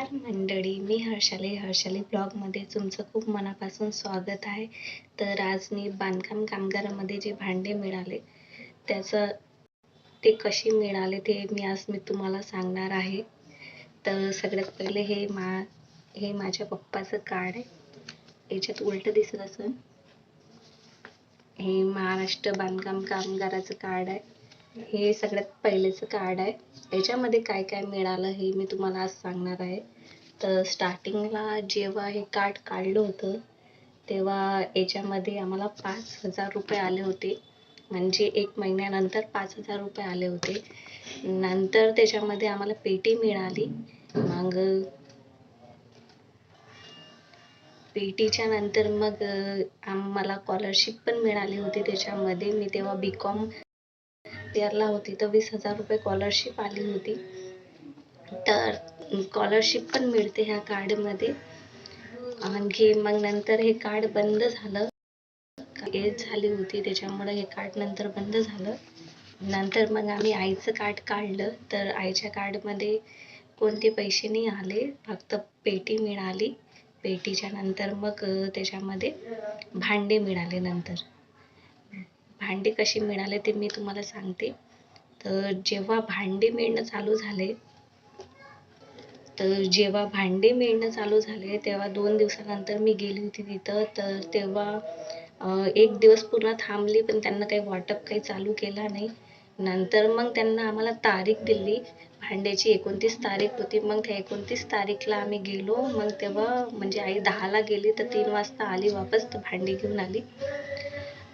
नमस्कार मंडळी मी हर्षाली हर्षाली ब्लॉगमध्ये तुमचं खूप मनापासून स्वागत आहे. तर आज मी बांधकाम कामगारामध्ये जे भांडे मिळाले त्याचं ते कसे मिळाले ते मी आज मी तुम्हाला सांगणार आहे. तर सगळ्यात पहिले हे मा हे माझ्या पप्पाचं कार्ड आहे. याच्यात उलटं दिसत असेल. हे महाराष्ट्र बांधकाम कामगाराचं कार्ड आहे. हे सगळ्यात पहिलेचं कार्ड आहे. याच्यामध्ये काय काय मिळालं हे मी तुम्हाला आज सांगणार आहे. तर स्टार्टिंगला जेव्हा हे कार्ड काढलं होतं तेव्हा याच्यामध्ये आम्हाला पाच हजार रुपये आले होते. म्हणजे एक महिन्यानंतर पाच हजार रुपये आले होते. नंतर त्याच्यामध्ये आम्हाला पेटी मिळाली. मग पेटीच्या नंतर मग आम्हाला स्कॉलरशिप पण मिळाली होती त्याच्यामध्ये. मी तेव्हा बी कॉम इयरला होती तर वीस हजार रुपये स्कॉलरशिप आली होती. तर स्कॉलरशिप पण मिळते ह्या कार्डमध्ये आणखी मग नंतर हे कार्ड बंद झालं. एज झाली होती त्याच्यामुळे हे कार्ड नंतर बंद झालं. नंतर मग आम्ही आईचं कार्ड काढलं तर आईच्या कार्डमध्ये कोणते पैसे नाही आले फक्त पेटी मिळाली. पेटीच्या नंतर मग त्याच्यामध्ये भांडे मिळाले नंतर. भांडे कशी मिळाले ते मी तुम्हाला सांगते. तर जेव्हा भांडे मिळणं चालू झाले तर जेव्हा भांडे मिळणं चालू झाले तेव्हा दोन दिवसानंतर मी गेली होती तिथं. तर तेव्हा एक दिवस पूर्ण थांबली पण त्यांना काही वाटप काही चालू केला नाही. नंतर मग त्यांना आम्हाला तारीख दिली. भांड्याची एकोणतीस तारीख होती. मग त्या एकोणतीस तारीखला आम्ही गेलो. मग तेव्हा म्हणजे आई दहाला गेली तर तीन वाजता आली वापस तर भांडी घेऊन आली.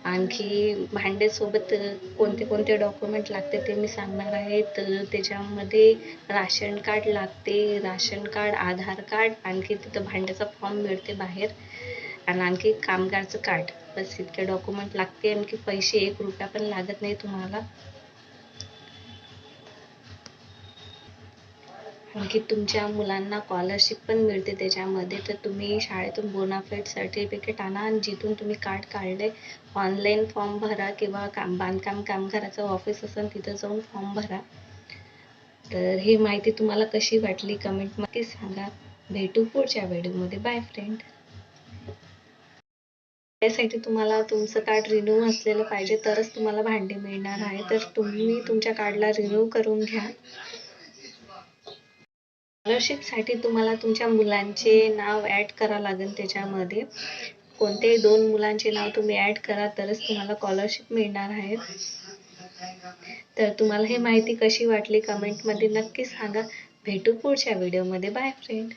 आणखी भांड्यासोबत कोणते कोणते डॉक्युमेंट लागते ते मी सांगणार आहे. तर त्याच्यामध्ये राशन कार्ड लागते. राशन कार्ड आधार कार्ड आणखी तिथं भांड्याचा फॉर्म मिळते बाहेर. आणि आणखी कामगारचं कार्ड. बस इतके डॉक्युमेंट लागते. आणखी पैसे एक रुपया पण लागत नाही तुम्हाला. आणखी तुमच्या मुलांना स्कॉलरशिप पण मिळते त्याच्यामध्ये. तर तुम्ही शाळेतून बोनाफाईड सर्टिफिकेट आणा आणि जिथून तुम्ही कार्ड काढले ऑनलाईन फॉर्म भरा किंवा काम बांधकाम कामगाराचं ऑफिस असेल तिथं जाऊन फॉर्म भरा. तर ही माहिती तुम्हाला कशी वाटली कमेंटमध्ये सांगा. भेटू पुढच्या व्हिडिओमध्ये बाय फ्रेंड त्यासाठी तुम्हाला तुमचं कार्ड रिन्यू असलेलं पाहिजे तरच तुम्हाला भांडे मिळणार आहे. तर तुम्ही तुमच्या कार्डला रिन्यू करून घ्या. स्कॉलरशिपसाठी तुम्हाला तुमच्या मुलांचे नाव ॲड करा लागेल त्याच्यामध्ये. कोणतेही दोन मुलांचे नाव तुम्ही ॲड करा तरच तुम्हाला स्कॉलरशिप मिळणार आहे. तर तुम्हाला हे माहिती कशी वाटली कमेंटमध्ये नक्की सांगा. भेटू पुढच्या व्हिडिओमध्ये बाय फ्रेंड